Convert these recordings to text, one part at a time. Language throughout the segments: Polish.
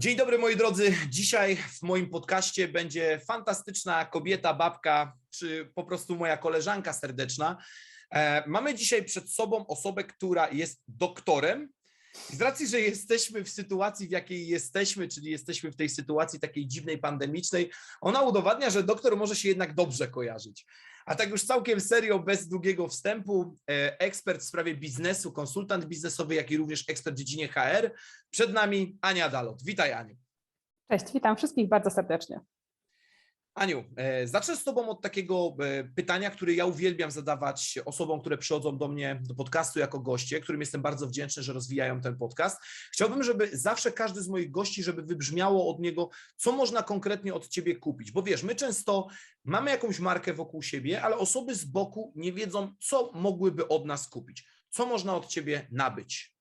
Dzień dobry moi drodzy. Dzisiaj w moim podcaście będzie fantastyczna kobieta, babka, czy po prostu moja koleżanka serdeczna. E, mamy dzisiaj przed sobą osobę, która jest doktorem. Z racji, że jesteśmy w sytuacji, w jakiej jesteśmy, czyli jesteśmy w tej sytuacji takiej dziwnej, pandemicznej, ona udowadnia, że doktor może się jednak dobrze kojarzyć. A tak już całkiem serio, bez długiego wstępu, e, ekspert w sprawie biznesu, konsultant biznesowy, jak i również ekspert w dziedzinie HR. Przed nami Ania Dalot. Witaj Aniu. Cześć, witam wszystkich bardzo serdecznie. Aniu, e, zacznę z Tobą od takiego e, pytania, które ja uwielbiam zadawać osobom, które przychodzą do mnie do podcastu jako goście, którym jestem bardzo wdzięczny, że rozwijają ten podcast. Chciałbym, żeby zawsze każdy z moich gości, żeby wybrzmiało od niego, co można konkretnie od Ciebie kupić. Bo wiesz, my często mamy jakąś markę wokół siebie, ale osoby z boku nie wiedzą, co mogłyby od nas kupić. Co można od Ciebie nabyć?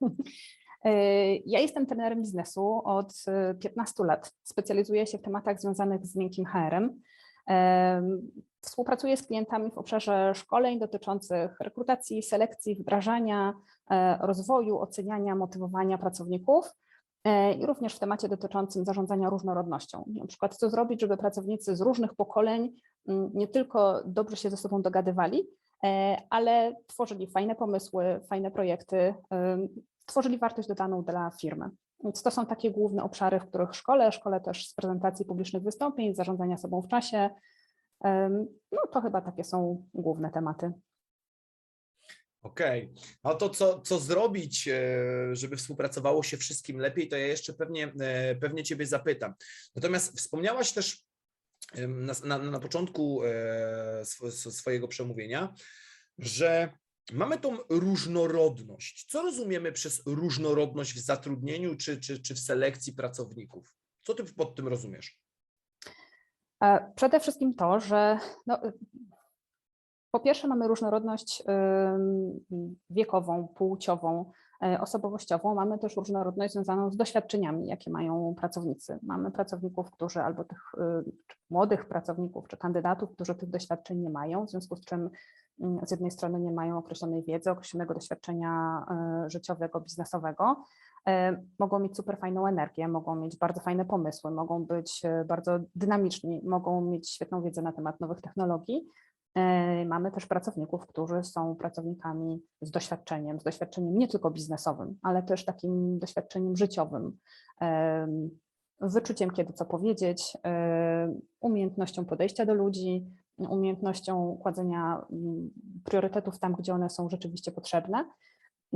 E, Ja jestem trenerem biznesu od e, 15 lat. Specjalizuję się w tematach związanych z miękkim HR-em. Em, Współpracuję z klientami w obszarze szkoleń dotyczących rekrutacji, selekcji, wdrażania, e, rozwoju, oceniania, motywowania pracowników e, i również w temacie dotyczącym zarządzania różnorodnością. Na przykład co zrobić, żeby pracownicy z różnych pokoleń nie tylko dobrze się ze sobą dogadywali, e, ale tworzyli fajne pomysły, fajne projekty, em, tworzyli wartość dodaną dla firmy. Więc to są takie główne obszary, w których szkole, szkole też z prezentacji publicznych wystąpień, zarządzania sobą w czasie. No to chyba takie są główne tematy. Okej, no to co, co zrobić, e, żeby współpracowało się wszystkim lepiej, to ja jeszcze pewnie, e, pewnie Ciebie zapytam. Natomiast wspomniałaś też na, na, na początku e, sw, sw- swojego przemówienia, że mamy tą różnorodność. Co rozumiemy przez różnorodność w zatrudnieniu czy, czy, czy w selekcji pracowników? Co Ty pod tym rozumiesz? E, Przede wszystkim to, że no, po pierwsze mamy różnorodność wiekową, płciową, osobowościową, mamy też różnorodność związaną z doświadczeniami, jakie mają pracownicy. Mamy pracowników, którzy albo tych czy młodych pracowników czy kandydatów, którzy tych doświadczeń nie mają, w związku z czym mm, z jednej strony nie mają określonej wiedzy, określonego doświadczenia e, życiowego, biznesowego, e, mogą mieć super fajną energię, mogą mieć bardzo fajne pomysły, mogą być e, bardzo dynamiczni, mogą mieć świetną wiedzę na temat nowych technologii. E, Mamy też pracowników, którzy są pracownikami z doświadczeniem, z doświadczeniem nie tylko biznesowym, ale też takim doświadczeniem życiowym, em, wyczuciem, kiedy co powiedzieć, em, umiejętnością podejścia do ludzi, umiejętnością kładzenia mm, priorytetów tam, gdzie one są rzeczywiście potrzebne.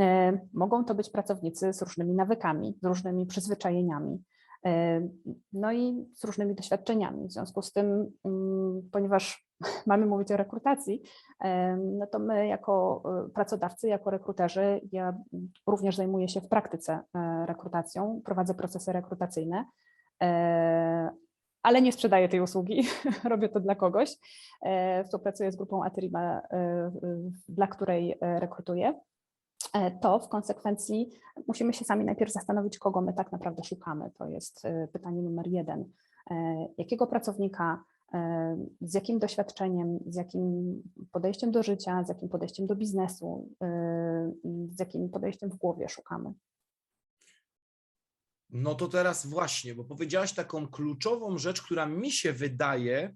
E, Mogą to być pracownicy z różnymi nawykami, z różnymi przyzwyczajeniami, e, no i z różnymi doświadczeniami. W związku z tym, mm, ponieważ mamy mówić o rekrutacji, e, no to my jako e, pracodawcy, jako rekruterzy, ja również zajmuję się w praktyce e, rekrutacją, prowadzę procesy rekrutacyjne, e, ale nie sprzedaję tej usługi, robię to dla kogoś. E, Współpracuję z grupą Ateriba, e, e, dla której e, rekrutuję e, to w konsekwencji musimy się sami najpierw zastanowić, kogo my tak naprawdę szukamy. To jest e, pytanie numer jeden. E, Jakiego pracownika, e, z jakim doświadczeniem, z jakim podejściem do życia, z jakim podejściem do biznesu, e, z jakim podejściem w głowie szukamy. No to teraz właśnie, bo powiedziałaś taką kluczową rzecz, która mi się wydaje, e,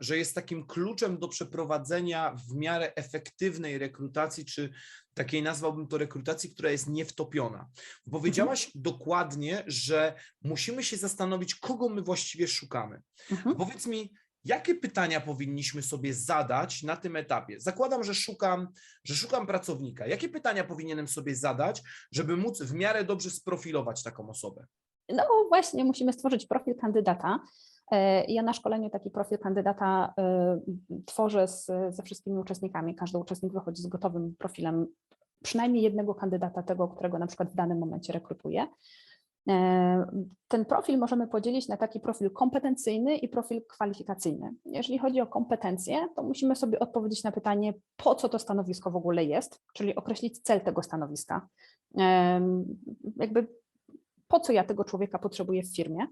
że jest takim kluczem do przeprowadzenia w miarę efektywnej rekrutacji, czy takiej nazwałbym to rekrutacji, która jest niewtopiona. Powiedziałaś dokładnie, że musimy się zastanowić, kogo my właściwie szukamy. Mhm. Powiedz mi, jakie pytania powinniśmy sobie zadać na tym etapie? Zakładam, że szukam, że szukam pracownika. Jakie pytania powinienem sobie zadać, żeby móc w miarę dobrze sprofilować taką osobę? No właśnie, musimy stworzyć profil kandydata. E, Ja na szkoleniu taki profil kandydata e, tworzę z, ze wszystkimi uczestnikami. Każdy uczestnik wychodzi z gotowym profilem przynajmniej jednego kandydata, tego, którego na przykład w danym momencie rekrutuje. E, Ten profil możemy podzielić na taki profil kompetencyjny i profil kwalifikacyjny. Jeżeli chodzi o kompetencje, to musimy sobie odpowiedzieć na pytanie, po co to stanowisko w ogóle jest, czyli określić cel tego stanowiska. Em, Jakby po co ja tego człowieka potrzebuję w firmie,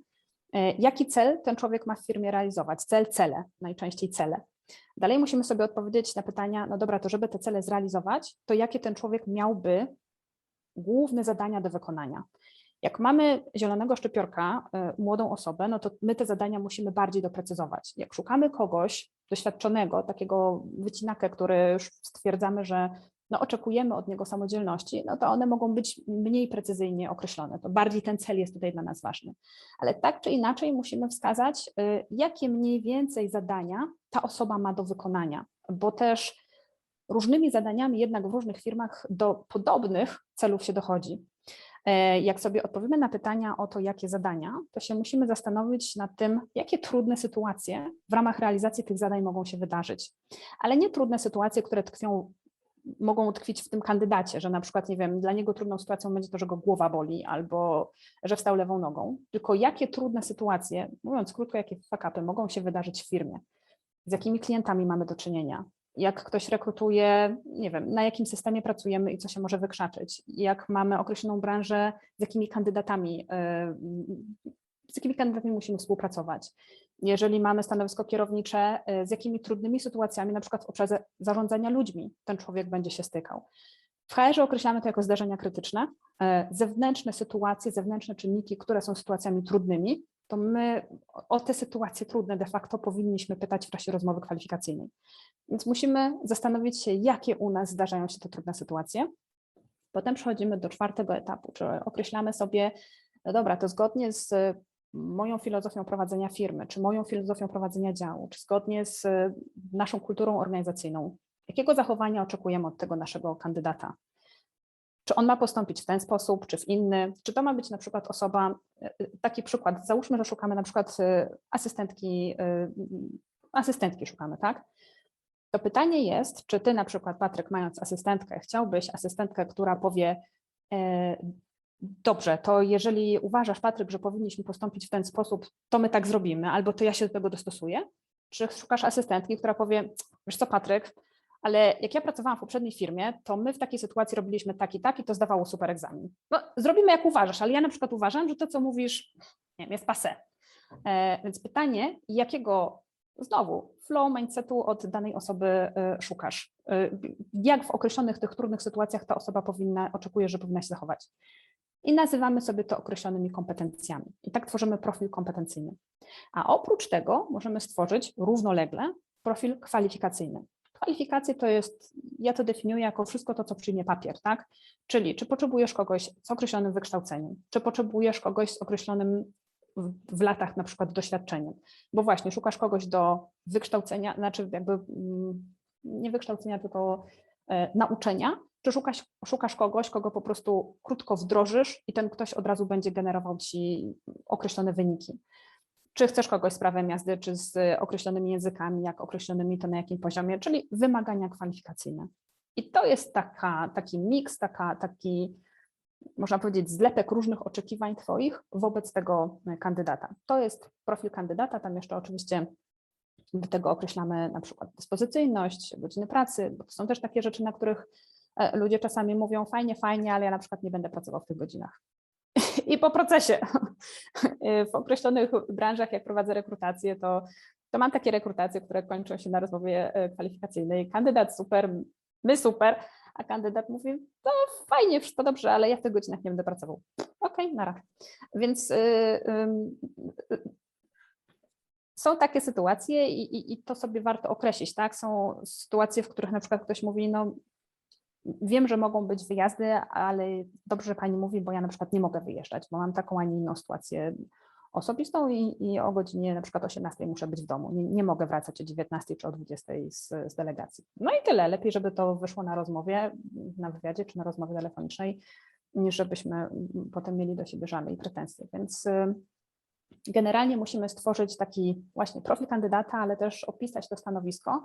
e, jaki cel ten człowiek ma w firmie realizować, cel, cele, najczęściej cele. Dalej musimy sobie odpowiedzieć na pytania, no dobra, to żeby te cele zrealizować, to jakie ten człowiek miałby główne zadania do wykonania. Jak mamy zielonego szczypiorka, y, młodą osobę, no to my te zadania musimy bardziej doprecyzować. Jak szukamy kogoś doświadczonego, takiego wycinakę, który stwierdzamy, że no oczekujemy od niego samodzielności, no to one mogą być mniej precyzyjnie określone. To bardziej ten cel jest tutaj dla nas ważny. Ale tak czy inaczej musimy wskazać, y, jakie mniej więcej zadania ta osoba ma do wykonania, bo też różnymi zadaniami jednak w różnych firmach do podobnych celów się dochodzi. E, Jak sobie odpowiemy na pytania o to, jakie zadania, to się musimy zastanowić nad tym, jakie trudne sytuacje w ramach realizacji tych zadań mogą się wydarzyć. Ale nie trudne sytuacje, które tkwią, mogą tkwić w tym kandydacie, że na przykład, nie wiem, dla niego trudną sytuacją będzie to, że go głowa boli albo że wstał lewą nogą, tylko jakie trudne sytuacje, mówiąc krótko, jakie fakapy mogą się wydarzyć w firmie, z jakimi klientami mamy do czynienia, jak ktoś rekrutuje, nie wiem, na jakim systemie pracujemy i co się może wykrzaczyć, jak mamy określoną branżę, z jakimi kandydatami, yy, z jakimi kandydatami musimy współpracować. Jeżeli mamy stanowisko kierownicze, yy, z jakimi trudnymi sytuacjami, na przykład w obszarze zarządzania ludźmi, ten człowiek będzie się stykał. W HR określamy to jako zdarzenia krytyczne, yy, zewnętrzne sytuacje, zewnętrzne czynniki, które są sytuacjami trudnymi, to my o te sytuacje trudne de facto powinniśmy pytać w czasie rozmowy kwalifikacyjnej. Więc musimy zastanowić się, jakie u nas zdarzają się te trudne sytuacje. Potem przechodzimy do czwartego etapu, czyli określamy sobie, no dobra, to zgodnie z moją filozofią prowadzenia firmy, czy moją filozofią prowadzenia działu, czy zgodnie z naszą kulturą organizacyjną, jakiego zachowania oczekujemy od tego naszego kandydata. Czy on ma postąpić w ten sposób, czy w inny? Czy to ma być na przykład osoba, taki przykład, załóżmy, że szukamy na przykład asystentki, asystentki szukamy, tak? To pytanie jest, czy ty na przykład, Patryk, mając asystentkę, chciałbyś asystentkę, która powie, e, dobrze, to jeżeli uważasz, Patryk, że powinniśmy postąpić w ten sposób, to my tak zrobimy, albo to ja się do tego dostosuję? Czy szukasz asystentki, która powie, wiesz co, Patryk, ale jak ja pracowałam w poprzedniej firmie, to my w takiej sytuacji robiliśmy tak i tak i to zdawało super egzamin. No, zrobimy jak uważasz, ale ja na przykład uważam, że to, co mówisz, nie wiem, jest passe. E, więc pytanie, jakiego znowu flow mindsetu od danej osoby e, szukasz? E, Jak w określonych tych trudnych sytuacjach ta osoba powinna, oczekuje, że powinna się zachować? I nazywamy sobie to określonymi kompetencjami. I tak tworzymy profil kompetencyjny. A oprócz tego możemy stworzyć równolegle profil kwalifikacyjny. Kwalifikacje to jest, ja to definiuję jako wszystko to, co przyjmie papier, tak? Czyli czy potrzebujesz kogoś z określonym wykształceniem, czy potrzebujesz kogoś z określonym w, latach na przykład doświadczeniem, bo właśnie szukasz kogoś do wykształcenia, znaczy jakby mm, nie wykształcenia, tylko e, nauczenia, czy szukasz, szukasz kogoś, kogo po prostu krótko wdrożysz i ten ktoś od razu będzie generował ci określone wyniki. Czy chcesz kogoś z prawem jazdy, czy z określonymi językami, jak określonymi, to na jakim poziomie, czyli wymagania kwalifikacyjne. I to jest taka, taki miks, taka, taki, można powiedzieć, zlepek różnych oczekiwań Twoich wobec tego kandydata. To jest profil kandydata, tam jeszcze oczywiście do tego określamy na przykład dyspozycyjność, godziny pracy, bo to są też takie rzeczy, na których e, ludzie czasami mówią fajnie, fajnie, ale ja na przykład nie będę pracował w tych godzinach. I po procesie w określonych branżach, jak prowadzę rekrutację, to, to mam takie rekrutacje, które kończą się na rozmowie e, kwalifikacyjnej. Kandydat super, my super, a kandydat mówi, to fajnie, wszystko dobrze, ale ja w tych godzinach nie będę pracował. Okej, okay, nara. Więc y, y, y, są takie sytuacje i, i, i, to sobie warto określić, tak? Są sytuacje, w których na przykład ktoś mówi, no wiem, że mogą być wyjazdy, ale dobrze, że pani mówi, bo ja na przykład nie mogę wyjeżdżać, bo mam taką, a nie inną sytuację osobistą i, i o godzinie na przykład 18 muszę być w domu. Nie, nie mogę wracać o 19 czy o 20 z, z delegacji. No i tyle. Lepiej, żeby to wyszło na rozmowie, na wywiadzie czy na rozmowie telefonicznej, niż żebyśmy potem mieli do siebie żale i pretensje. Więc generalnie musimy stworzyć taki właśnie profil kandydata, ale też opisać to stanowisko,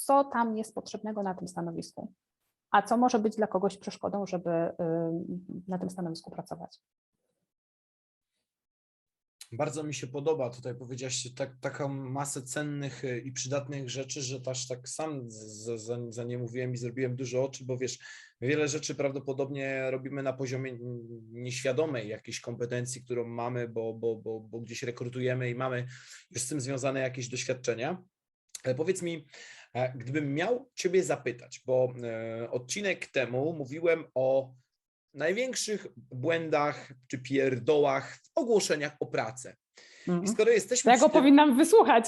co tam jest potrzebnego na tym stanowisku, a co może być dla kogoś przeszkodą, żeby na tym stanowisku pracować. Bardzo mi się podoba, tutaj powiedziałaś tak, taką masę cennych y, i przydatnych rzeczy, że też tak sam za, za, za nie mówiłem i zrobiłem dużo oczy, bo wiesz, wiele rzeczy prawdopodobnie robimy na poziomie nieświadomej jakiejś kompetencji, którą mamy, bo, bo, bo, bo gdzieś rekrutujemy i mamy już z tym związane jakieś doświadczenia. Ale powiedz mi, gdybym miał Ciebie zapytać, bo e, odcinek temu mówiłem o największych błędach czy pierdołach w ogłoszeniach o pracę. I Mhm. skoro jesteśmy ja go tym- powinnam wysłuchać.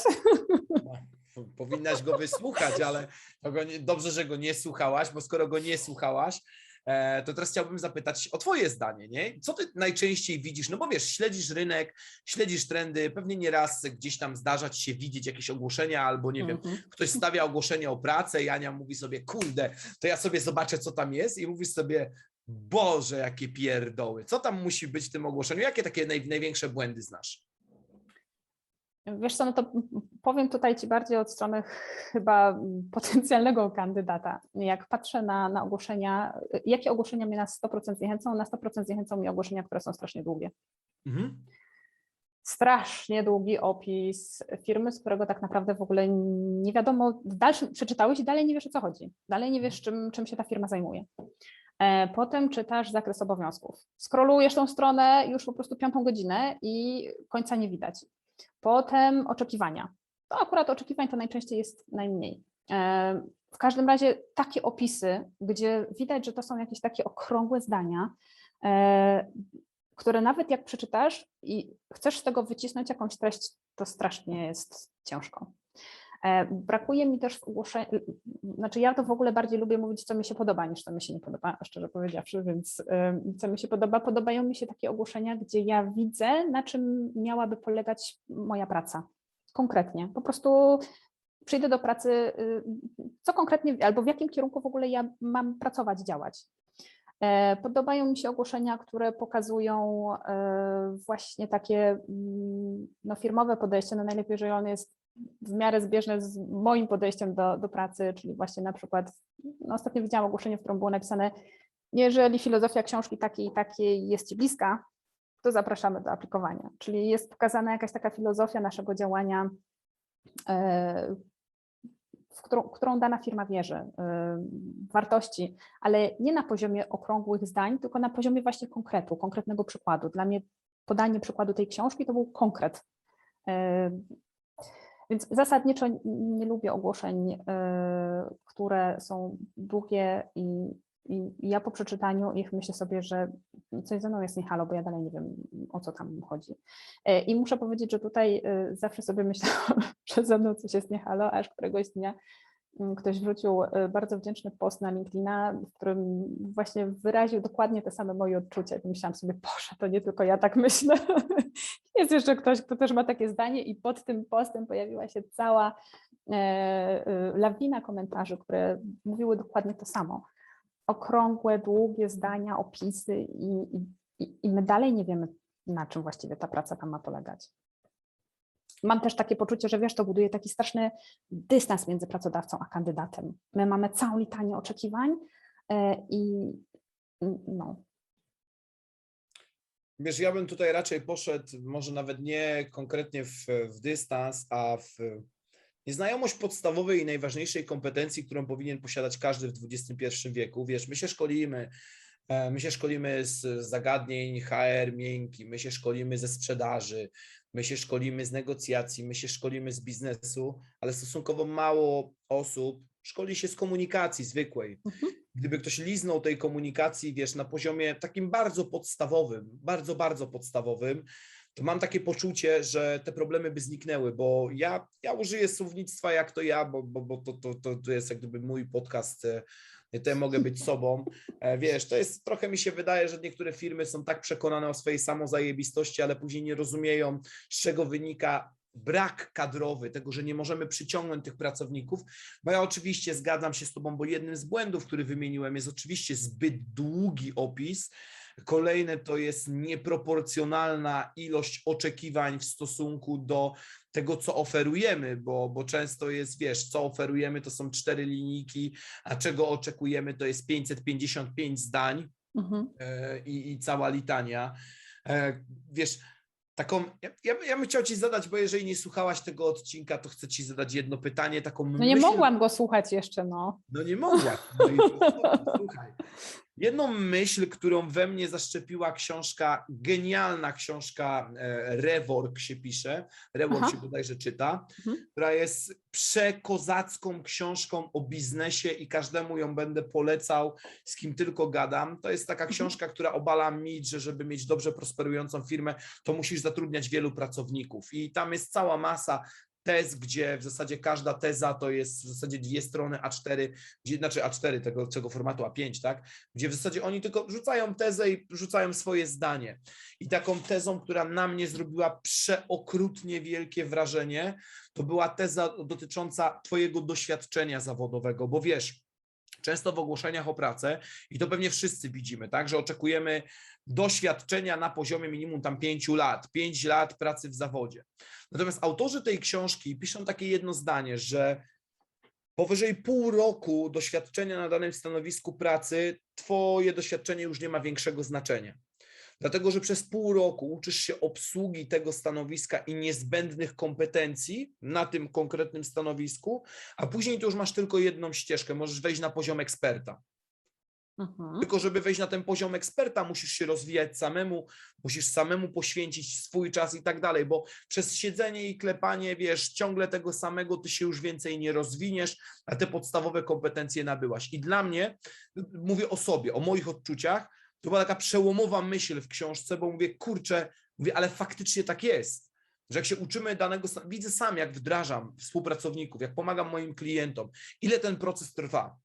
no, powinnaś go wysłuchać, ale dobrze, że go nie słuchałaś, bo skoro go nie słuchałaś, e, to teraz chciałbym zapytać o Twoje zdanie, nie? Co Ty najczęściej widzisz? No bo wiesz, śledzisz rynek, śledzisz trendy, pewnie nieraz gdzieś tam zdarza Ci się widzieć jakieś ogłoszenia albo nie wiem, Mhm. ktoś stawia ogłoszenie o pracę i Ania mówi sobie, kurde, to ja sobie zobaczę, co tam jest i mówisz sobie, Boże, jakie pierdoły, co tam musi być w tym ogłoszeniu? Jakie takie naj, największe błędy znasz? Wiesz co, no to powiem tutaj Ci bardziej od strony chyba potencjalnego kandydata. Jak patrzę na, na ogłoszenia, jakie ogłoszenia mnie na 100% zniechęcą? Na 100% zniechęcą mnie ogłoszenia, które są strasznie długie. Mhm. Strasznie długi opis firmy, z którego tak naprawdę w ogóle nie wiadomo, w dalszym przeczytałeś i dalej nie wiesz o co chodzi. Dalej nie wiesz, czym, czym się ta firma zajmuje. E, Potem czytasz zakres obowiązków. Skrolujesz tą stronę już po prostu piątą godzinę i końca nie widać. Potem oczekiwania. To akurat oczekiwań to najczęściej jest najmniej. E, W każdym razie takie opisy, gdzie widać, że to są jakieś takie okrągłe zdania, e, które nawet jak przeczytasz i chcesz z tego wycisnąć jakąś treść, to strasznie jest ciężko. E, Brakuje mi też w ogłoszeniu, znaczy ja to w ogóle bardziej lubię mówić, co mi się podoba, niż co mi się nie podoba, szczerze powiedziawszy, więc co mi się podoba, podobają mi się takie ogłoszenia, gdzie ja widzę, na czym miałaby polegać moja praca. Konkretnie. Po prostu przyjdę do pracy, y, co konkretnie, albo w jakim kierunku w ogóle ja mam pracować, działać. E, Podobają mi się ogłoszenia, które pokazują e, właśnie takie mm, no, firmowe podejście, no najlepiej, jeżeli on jest w miarę zbieżne z moim podejściem do, do pracy, czyli właśnie na przykład, no ostatnio widziałam ogłoszenie, w którym było napisane, jeżeli filozofia książki takiej i takiej jest Ci bliska, to zapraszamy do aplikowania. Czyli jest pokazana jakaś taka filozofia naszego działania, e, w którą, którą dana firma wierzy, e, wartości, ale nie na poziomie okrągłych zdań, tylko na poziomie właśnie konkretu, konkretnego przykładu. Dla mnie podanie przykładu tej książki to był konkret. Więc zasadniczo nie lubię ogłoszeń, e, które są długie i, i ja po przeczytaniu ich myślę sobie, że coś ze mną jest nie halo, bo ja dalej nie wiem o co tam chodzi. E, I muszę powiedzieć, że tutaj e, zawsze sobie myślałam, że ze mną coś jest nie halo, aż któregoś dnia ktoś wrzucił e, bardzo wdzięczny post na LinkedIna, w którym właśnie wyraził dokładnie te same moje odczucia. I myślałam sobie, Boże, to nie tylko ja tak myślę. Jest jeszcze ktoś, kto też ma takie zdanie i pod tym postem pojawiła się cała e, e, lawina komentarzy, które mówiły dokładnie to samo. Okrągłe, długie zdania, opisy i, i- i my dalej nie wiemy, na czym właściwie ta praca tam ma polegać. Mam też takie poczucie, że wiesz, to buduje taki straszny dystans między pracodawcą a kandydatem. My mamy całą litanię oczekiwań e, i no, Wiesz, ja bym tutaj raczej poszedł, może nawet nie konkretnie w, w dystans, a w nieznajomość podstawowej i najważniejszej kompetencji, którą powinien posiadać każdy w XXI wieku. Wiesz, my się szkolimy, my się szkolimy z zagadnień HR miękki, my się szkolimy ze sprzedaży, my się szkolimy z negocjacji, my się szkolimy z biznesu, ale stosunkowo mało osób szkoli się z komunikacji zwykłej. Gdyby ktoś liznął tej komunikacji, wiesz, na poziomie takim bardzo podstawowym, bardzo, bardzo podstawowym, to mam takie poczucie, że te problemy by zniknęły, bo ja, ja użyję słownictwa jak to ja, bo, bo, bo to, to, to, to jest jak gdyby mój podcast, ja mogę być sobą. E, Wiesz, to jest, trochę mi się wydaje, że niektóre firmy są tak przekonane o swojej samozajebistości, ale później nie rozumieją, z czego wynika brak kadrowy, tego, że nie możemy przyciągnąć tych pracowników, bo ja oczywiście zgadzam się z Tobą, bo jednym z błędów, który wymieniłem, jest oczywiście zbyt długi opis. Kolejne to jest nieproporcjonalna ilość oczekiwań w stosunku do tego, co oferujemy, bo, bo często jest, wiesz, co oferujemy, to są cztery linijki, a czego oczekujemy, to jest 555 zdań mhm. e, i, i cała litania. E, Wiesz, taką, ja, ja, ja bym chciał Ci zadać, bo jeżeli nie słuchałaś tego odcinka, to chcę Ci zadać jedno pytanie, taką no nie myśl- mogłam go słuchać jeszcze, no. no nie mogła. No i to, słuchaj. Jedną myśl, którą we mnie zaszczepiła książka, genialna książka e, Rework się pisze, Rework Aha. się bodajże czyta, Mhm. która jest przekozacką książką o biznesie i każdemu ją będę polecał, z kim tylko gadam. To jest taka Mhm. książka, która obala mit, że żeby mieć dobrze prosperującą firmę, to musisz zatrudniać wielu pracowników i tam jest cała masa tez, gdzie w zasadzie każda teza to jest w zasadzie dwie strony A4, gdzie, znaczy A4 tego, tego formatu A5, tak? Gdzie w zasadzie oni tylko rzucają tezę i rzucają swoje zdanie. I taką tezą, która na mnie zrobiła przeokrutnie wielkie wrażenie, to była teza dotycząca Twojego doświadczenia zawodowego, bo wiesz, często w ogłoszeniach o pracę, i to pewnie wszyscy widzimy, tak, że oczekujemy doświadczenia na poziomie minimum tam pięciu lat, pięć lat pracy w zawodzie. Natomiast autorzy tej książki piszą takie jedno zdanie, że powyżej pół roku doświadczenia na danym stanowisku pracy, twoje doświadczenie już nie ma większego znaczenia. Dlatego, że przez pół roku uczysz się obsługi tego stanowiska i niezbędnych kompetencji na tym konkretnym stanowisku, a później to już masz tylko jedną ścieżkę, możesz wejść na poziom eksperta. Mhm. Tylko żeby wejść na ten poziom eksperta, musisz się rozwijać samemu, musisz samemu poświęcić swój czas i tak dalej, bo przez siedzenie i klepanie, wiesz, ciągle tego samego, ty się już więcej nie rozwiniesz, a te podstawowe kompetencje nabyłaś. I dla mnie, mówię o sobie, o moich odczuciach, to była taka przełomowa myśl w książce, bo mówię, kurczę, mówię, ale faktycznie tak jest. Że jak się uczymy danego, widzę sam, jak wdrażam współpracowników, jak pomagam moim klientom, ile ten proces trwa.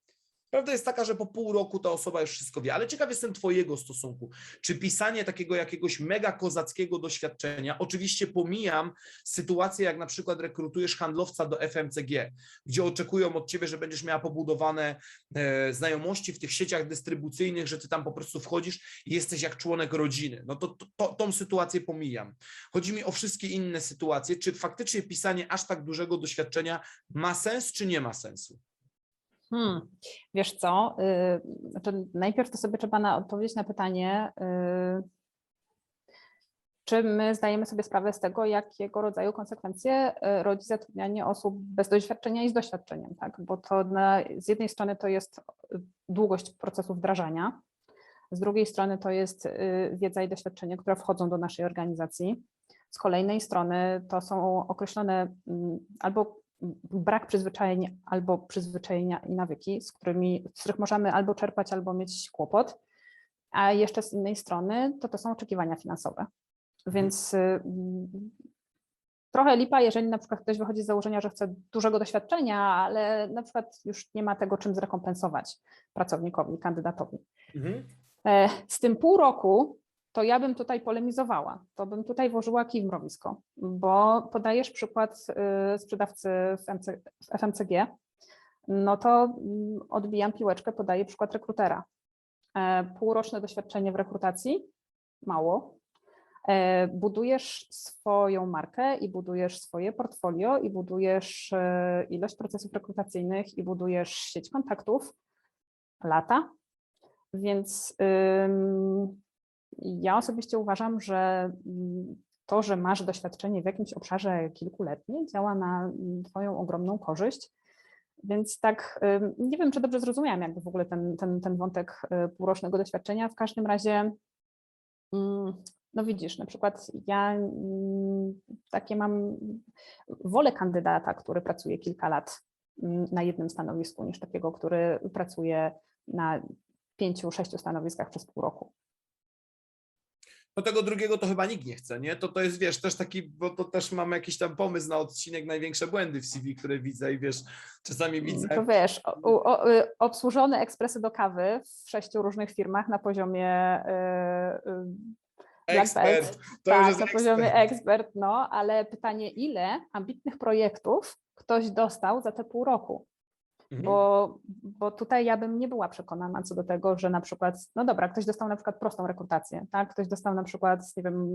Prawda jest taka, że po pół roku ta osoba już wszystko wie, ale ciekaw jestem Twojego stosunku. Czy pisanie takiego jakiegoś mega kozackiego doświadczenia, oczywiście pomijam sytuację, jak na przykład rekrutujesz handlowca do FMCG, gdzie oczekują od Ciebie, że będziesz miała pobudowane e, znajomości w tych sieciach dystrybucyjnych, że Ty tam po prostu wchodzisz i jesteś jak członek rodziny. No to, to, to tą sytuację pomijam. Chodzi mi o wszystkie inne sytuacje. Czy faktycznie pisanie aż tak dużego doświadczenia ma sens, czy nie ma sensu? Hmm. Wiesz co, znaczy najpierw to sobie trzeba na, odpowiedzieć na pytanie, y, czy my zdajemy sobie sprawę z tego, jakiego rodzaju konsekwencje y, rodzi zatrudnianie osób bez doświadczenia i z doświadczeniem, tak? Bo to na, z jednej strony to jest y, długość procesu wdrażania, z drugiej strony to jest wiedza i doświadczenie, które wchodzą do naszej organizacji. Z kolejnej strony to są określone mm, albo brak przyzwyczajeń, albo przyzwyczajenia i nawyki, z, którymi, z których możemy albo czerpać, albo mieć kłopot. A jeszcze z innej strony to to są oczekiwania finansowe. Więc y, trochę lipa, jeżeli na przykład ktoś wychodzi z założenia, że chce dużego doświadczenia, ale na przykład już nie ma tego, czym zrekompensować pracownikowi, kandydatowi. E, Z tym pół roku to ja bym tutaj polemizowała, to bym tutaj włożyła kij w mrowisko, bo podajesz przykład y, sprzedawcy w, MC, w FMCG, no to mm, odbijam piłeczkę, podaję przykład rekrutera. E, Półroczne doświadczenie w rekrutacji, mało. E, Budujesz swoją markę i budujesz swoje portfolio i budujesz e, ilość procesów rekrutacyjnych i budujesz sieć kontaktów, lata, więc ja osobiście uważam, że mm, to, że masz doświadczenie w jakimś obszarze kilkuletnie, działa na mm, Twoją ogromną korzyść. Więc tak, nie wiem, czy dobrze zrozumiałam jakby w ogóle ten, ten, ten wątek y, półrocznego doświadczenia. W każdym razie, mm, no widzisz, na przykład ja takie mam wolę kandydata, który pracuje kilka lat na jednym stanowisku, niż takiego, który pracuje na pięciu, sześciu stanowiskach przez pół roku. No tego drugiego to chyba nikt nie chce, nie? To to jest, wiesz, też taki, bo to też mamy jakiś tam pomysł na odcinek największe błędy w CV, które widzę i wiesz, czasami widzę. To wiesz, o, o, y, obsłużone ekspresy do kawy w sześciu różnych firmach na poziomie y, y, Black Ekspert, to już tak, jest na ekspert. poziomie ekspert, no, ale pytanie, ile ambitnych projektów ktoś dostał za te pół roku? Mhm. Bo, bo tutaj ja bym nie była przekonana co do tego, że na przykład, no dobra, ktoś dostał na przykład prostą rekrutację, tak? Ktoś dostał na przykład, nie wiem,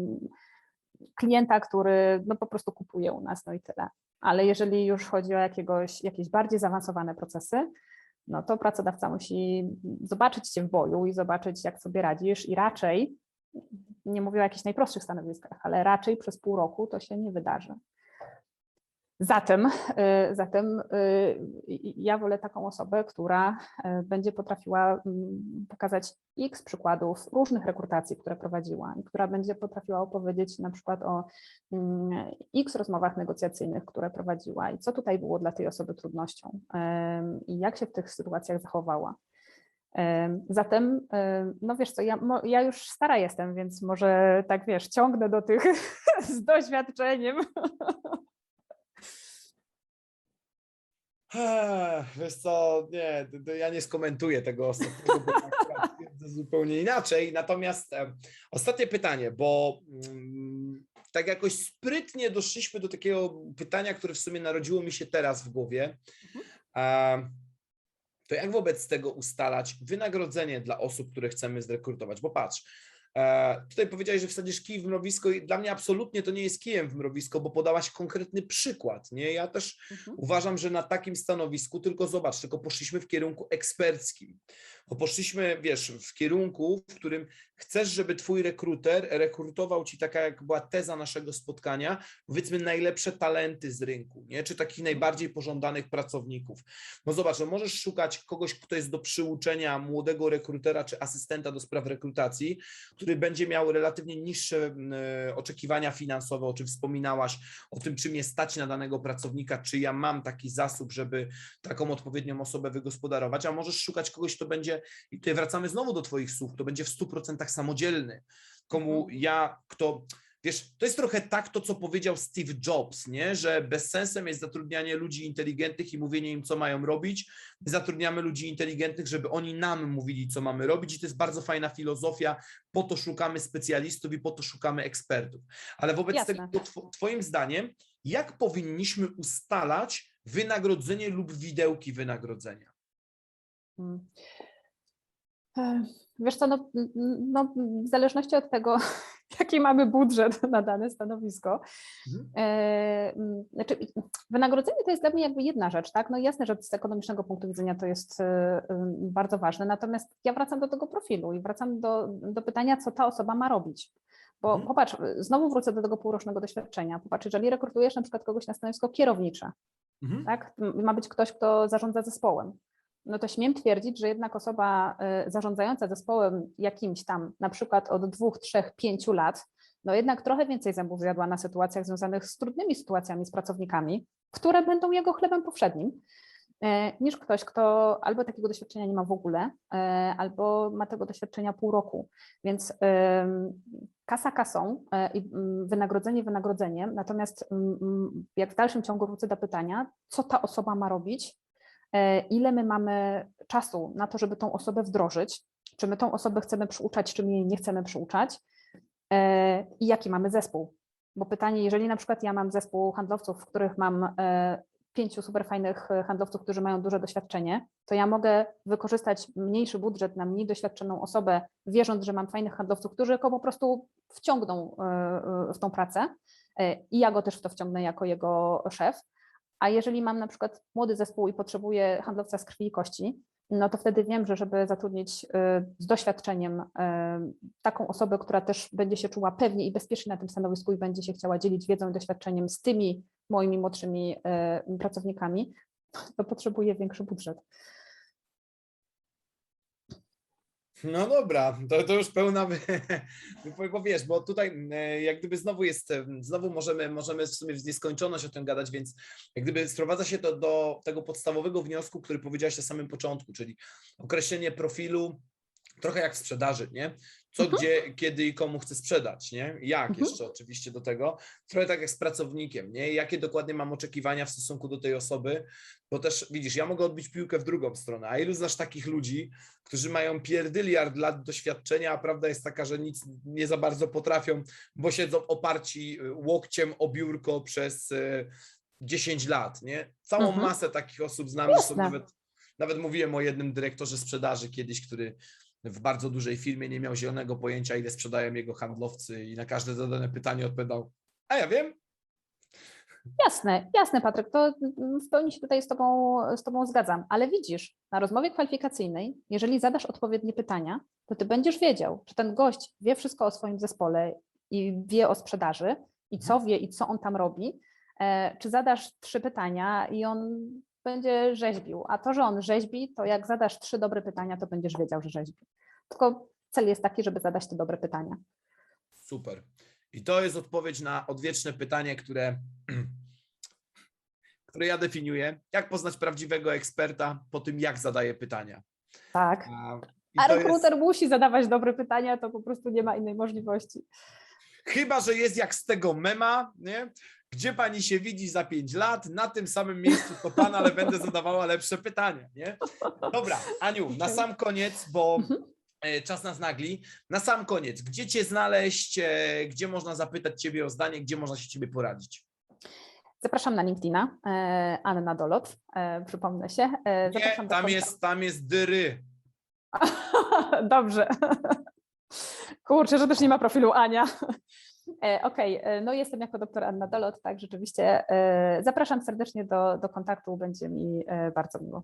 klienta, który no po prostu kupuje u nas, no i tyle. Ale jeżeli już chodzi o jakiegoś, jakieś bardziej zaawansowane procesy, no to pracodawca musi zobaczyć cię w boju i zobaczyć, jak sobie radzisz i raczej, nie mówię o jakichś najprostszych stanowiskach, ale raczej przez pół roku to się nie wydarzy. Zatem, y, zatem y, ja wolę taką osobę, która y, będzie potrafiła mm, pokazać x przykładów różnych rekrutacji, które prowadziła która będzie potrafiła opowiedzieć na przykład o mm, x rozmowach negocjacyjnych, które prowadziła i co tutaj było dla tej osoby trudnością i jak się w tych sytuacjach zachowała. Em, Zatem, em, no wiesz co, ja, ja już stara jestem, więc może tak wiesz, ciągnę do tych z doświadczeniem. Wiesz co, nie, ja nie skomentuję tego ostatniego, bo akurat stwierdzę zupełnie inaczej. Natomiast ostatnie pytanie, bo mm, tak jakoś sprytnie doszliśmy do takiego pytania, które w sumie narodziło mi się teraz w głowie. E, to jak wobec tego ustalać wynagrodzenie dla osób, które chcemy zrekrutować? Bo patrz, tutaj powiedziałeś, że wsadzisz kij w mrowisko i dla mnie absolutnie to nie jest kijem w mrowisko, bo podałaś konkretny przykład, nie? Ja też Mhm. Uważam, że na takim stanowisku, tylko zobacz, tylko poszliśmy w kierunku eksperckim. Bo poszliśmy, wiesz, w kierunku, w którym chcesz, żeby twój rekruter rekrutował ci taka, jak była teza naszego spotkania, powiedzmy najlepsze talenty z rynku, nie? Czy takich najbardziej pożądanych pracowników. No zobacz, no możesz szukać kogoś, kto jest do przyuczenia młodego rekrutera czy asystenta do spraw rekrutacji, który będzie miał relatywnie niższe e, oczekiwania finansowe, o czym wspominałaś, o tym, czy mnie stać na danego pracownika, czy ja mam taki zasób, żeby taką odpowiednią osobę wygospodarować, a możesz szukać kogoś, kto będzie, i tutaj wracamy znowu do Twoich słów, kto będzie w 100% samodzielny, komu ja, kto, wiesz, to jest trochę tak to, co powiedział Steve Jobs, nie, że bez sensem jest zatrudnianie ludzi inteligentnych i mówienie im, co mają robić, my zatrudniamy ludzi inteligentnych, żeby oni nam mówili, co mamy robić i to jest bardzo fajna filozofia, po to szukamy specjalistów i po to szukamy ekspertów. Ale wobec Jasne. tego, two- Twoim zdaniem, jak powinniśmy ustalać wynagrodzenie lub widełki wynagrodzenia? Mm. E, Wiesz co, no, no, w zależności od tego, jaki mamy budżet na dane stanowisko, Mhm. e, znaczy wynagrodzenie to jest dla mnie jakby jedna rzecz, tak? No jasne, że z ekonomicznego punktu widzenia to jest e, bardzo ważne, natomiast ja wracam do tego profilu i wracam do, do pytania, co ta osoba ma robić. Bo Mhm. popatrz, znowu wrócę do tego półrocznego doświadczenia. Popatrz, jeżeli rekrutujesz na przykład kogoś na stanowisko kierownicze, Mhm. tak? Ma być ktoś, kto zarządza zespołem. No to śmiem twierdzić, że jednak osoba y, zarządzająca zespołem jakimś tam, na przykład od dwóch, trzech, pięciu lat, no jednak trochę więcej zębów zjadła na sytuacjach związanych z trudnymi sytuacjami z pracownikami, które będą jego chlebem powszednim, e, niż ktoś, kto albo takiego doświadczenia nie ma w ogóle, e, albo ma tego doświadczenia pół roku. Więc kasa kasą i mm, wynagrodzenie wynagrodzeniem, natomiast mm, mm, jak w dalszym ciągu wrócę do pytania, co ta osoba ma robić, ile my mamy czasu na to, żeby tą osobę wdrożyć, czy my tą osobę chcemy przyuczać, czy my jej nie chcemy przyuczać e, i jaki mamy zespół. Bo pytanie, jeżeli na przykład ja mam zespół handlowców, w których mam e, pięciu super fajnych e, handlowców, którzy mają duże doświadczenie, to ja mogę wykorzystać mniejszy budżet na mniej doświadczoną osobę, wierząc, że mam fajnych handlowców, którzy go po prostu wciągną e, e, w tą pracę e, i ja go też w to wciągnę jako jego szef. A jeżeli mam na przykład młody zespół i potrzebuję handlowca z krwi i kości, no to wtedy wiem, że żeby zatrudnić y, z doświadczeniem y, taką osobę, która też będzie się czuła pewnie i bezpiecznie na tym stanowisku i będzie się chciała dzielić wiedzą i doświadczeniem z tymi moimi młodszymi y, pracownikami, to potrzebuję większy budżet. No dobra, to, to już pełna bo wiesz, bo tutaj e, jak gdyby znowu jest, e, znowu możemy, możemy w sumie w nieskończoność o tym gadać, więc jak gdyby sprowadza się to do tego podstawowego wniosku, który powiedziałaś na samym początku, czyli określenie profilu trochę jak w sprzedaży, nie? Co, Mhm. gdzie, kiedy i komu chcę sprzedać, nie? Jak Mhm. jeszcze oczywiście do tego. Trochę tak jak z pracownikiem, nie? Jakie dokładnie mam oczekiwania w stosunku do tej osoby, bo też widzisz, ja mogę odbić piłkę w drugą stronę, a ilu znasz takich ludzi, którzy mają pierdyliard lat doświadczenia, a prawda jest taka, że nic nie za bardzo potrafią, bo siedzą oparci y, łokciem o biurko przez y, 10 lat, nie? Całą Mhm. masę takich osób znam, zresztą Jasne. nawet, nawet mówiłem o jednym dyrektorze sprzedaży kiedyś, który w bardzo dużej firmie nie miał zielonego pojęcia, ile sprzedają jego handlowcy i na każde zadane pytanie odpowiadał, a ja wiem, Jasne, jasne, Patryk, to w pełni się tutaj z tobą, z tobą zgadzam, ale widzisz, na rozmowie kwalifikacyjnej, jeżeli zadasz odpowiednie pytania, to ty będziesz wiedział, czy ten gość wie wszystko o swoim zespole i wie o sprzedaży i co wie i co on tam robi e, czy zadasz trzy pytania i on będzie rzeźbił. A to, że on rzeźbi, to jak zadasz trzy dobre pytania, to będziesz wiedział, że rzeźbi. Tylko cel jest taki, żeby zadać te dobre pytania. Super. I to jest odpowiedź na odwieczne pytanie, które, które ja definiuję. Jak poznać prawdziwego eksperta po tym, jak zadaje pytania. Tak. A, A to jest- rekruter musi zadawać dobre pytania, to po prostu nie ma innej możliwości. Chyba, że jest jak z tego mema, nie? Gdzie pani się widzi za pięć lat? Na tym samym miejscu to pan, ale będę zadawała lepsze pytania, nie? Dobra, Aniu, na sam koniec, bo e, czas nas nagli. Na sam koniec, gdzie cię znaleźć, e, gdzie można zapytać ciebie o zdanie, gdzie można się ciebie poradzić? Zapraszam na LinkedIna, e, Anna Dolot, przypomnę się. Nie, tam jest, tam jest dyry. Dobrze. Kurczę, że też nie ma profilu Ania. E, Okej, e, no jestem jako doktor Anna Dolot, tak rzeczywiście. e, Zapraszam serdecznie do, do kontaktu, będzie mi bardzo miło.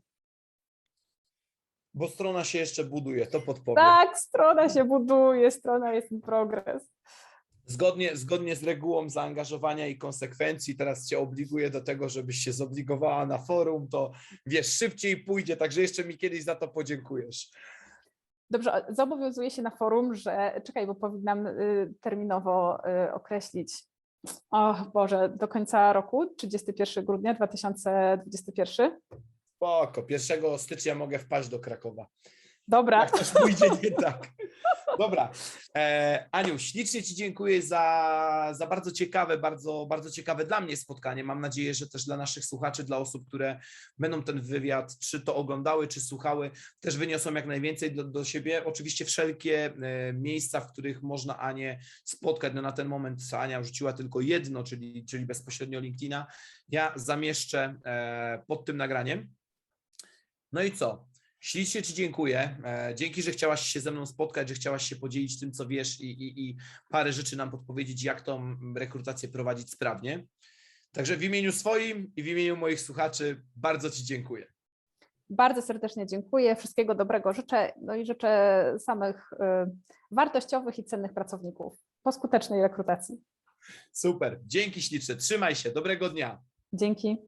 Bo strona się jeszcze buduje, to podpowiem. Tak, strona się buduje, strona jest in progress. Zgodnie, zgodnie z regułą zaangażowania i konsekwencji, teraz cię obliguję do tego, żebyś się zobligowała na forum, to wiesz, szybciej pójdzie, także jeszcze mi kiedyś za to podziękujesz. Dobrze, zobowiązuję się na forum, że czekaj, bo powinnam y, terminowo y, określić. O Boże, do końca roku, 31 grudnia 2021. Spoko, 1 stycznia mogę wpaść do Krakowa. Dobra, Jak coś pójdzie nie tak. Dobra. E, Aniu, ślicznie Ci dziękuję za, za bardzo ciekawe, bardzo, bardzo ciekawe dla mnie spotkanie. Mam nadzieję, że też dla naszych słuchaczy, dla osób, które będą ten wywiad, czy to oglądały, czy słuchały, też wyniosą jak najwięcej do, do siebie. Oczywiście wszelkie e, miejsca, w których można Anię spotkać. No na ten moment Ania rzuciła tylko jedno, czyli, czyli bezpośrednio LinkedIna. Ja zamieszczę e, pod tym nagraniem. No i co? Ślicznie Ci dziękuję. E, Dzięki, że chciałaś się ze mną spotkać, że chciałaś się podzielić tym, co wiesz i, i, i parę rzeczy nam podpowiedzieć, jak tą rekrutację prowadzić sprawnie. Także w imieniu swoim i w imieniu moich słuchaczy bardzo Ci dziękuję. bardzo serdecznie dziękuję. Wszystkiego dobrego życzę. No i życzę samych y, wartościowych i cennych pracowników po skutecznej rekrutacji. Super. Dzięki śliczne. Trzymaj się. Dobrego dnia. Dzięki.